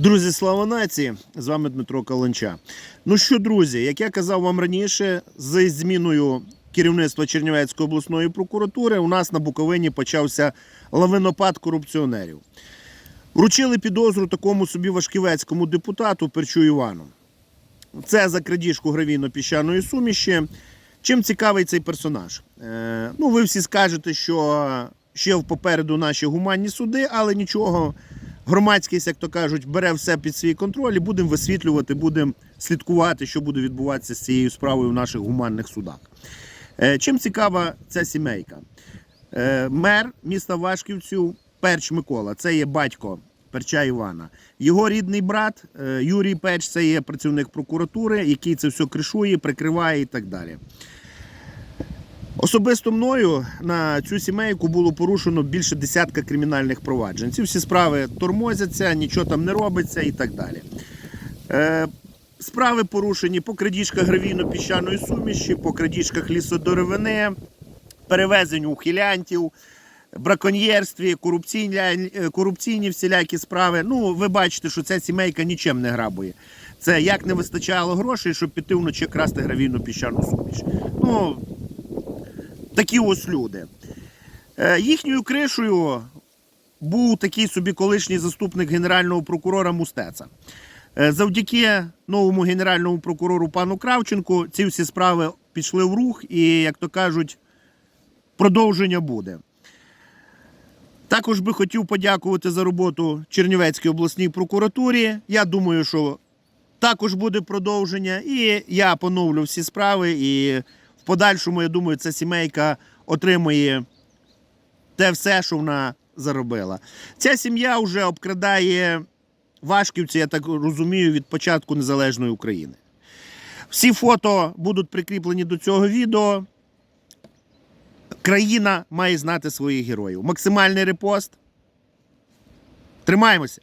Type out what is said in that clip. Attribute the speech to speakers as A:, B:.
A: Друзі, слава нації! З вами Дмитро Каланча. Ну що, друзі, як я казав вам раніше, з зміною керівництва Чернівецької обласної прокуратури у нас на Буковині почався лавинопад корупціонерів. Вручили підозру такому собі важківецькому депутату Перчу Івану. Це за крадіжку гравійно-піщаної суміші. Чим цікавий цей персонаж? Е, ну, ви всі скажете, що ще попереду наші гуманні суди, але нічого. Громадськість, як то кажуть, бере все під свій контроль і будемо висвітлювати, будемо слідкувати, що буде відбуватися з цією справою в наших гуманних судах. Е, чим цікава ця сімейка? Е, мер міста Вашківців Перч Микола, це є батько Перча Івана. Його рідний брат е, Юрій Печ, це є працівник прокуратури, який це все кришує, прикриває і так далі. Особисто мною на цю сімейку було порушено більше десятка кримінальних проваджень. Ці всі справи тормозяться, нічого там не робиться і так далі. Е, справи порушені по крадіжках гравійно-піщаної суміші, по крадіжках лісодеревини, перевезенню ухилянтів, браконьєрстві, корупційні, корупційні всілякі справи. Ну, ви бачите, що ця сімейка нічим не грабує. Це як не вистачало грошей, щоб піти вночі красти гравійно-піщану суміш. Ну, такі ось люди. Е, їхньою кришею був такий собі колишній заступник генерального прокурора Мустеца. Е, завдяки новому генеральному прокурору пану Кравченку ці всі справи пішли в рух і, як то кажуть, продовження буде. Також би хотів подякувати за роботу Чернівецькій обласній прокуратурі. Я думаю, що також буде продовження, і я поновлю всі справи. І подальшому, я думаю, ця сімейка отримує те все, що вона заробила. Ця сім'я вже обкрадає Вашківці, я так розумію, від початку незалежної України. Всі фото будуть прикріплені до цього відео. Країна має знати своїх героїв. Максимальний репост. Тримаємося.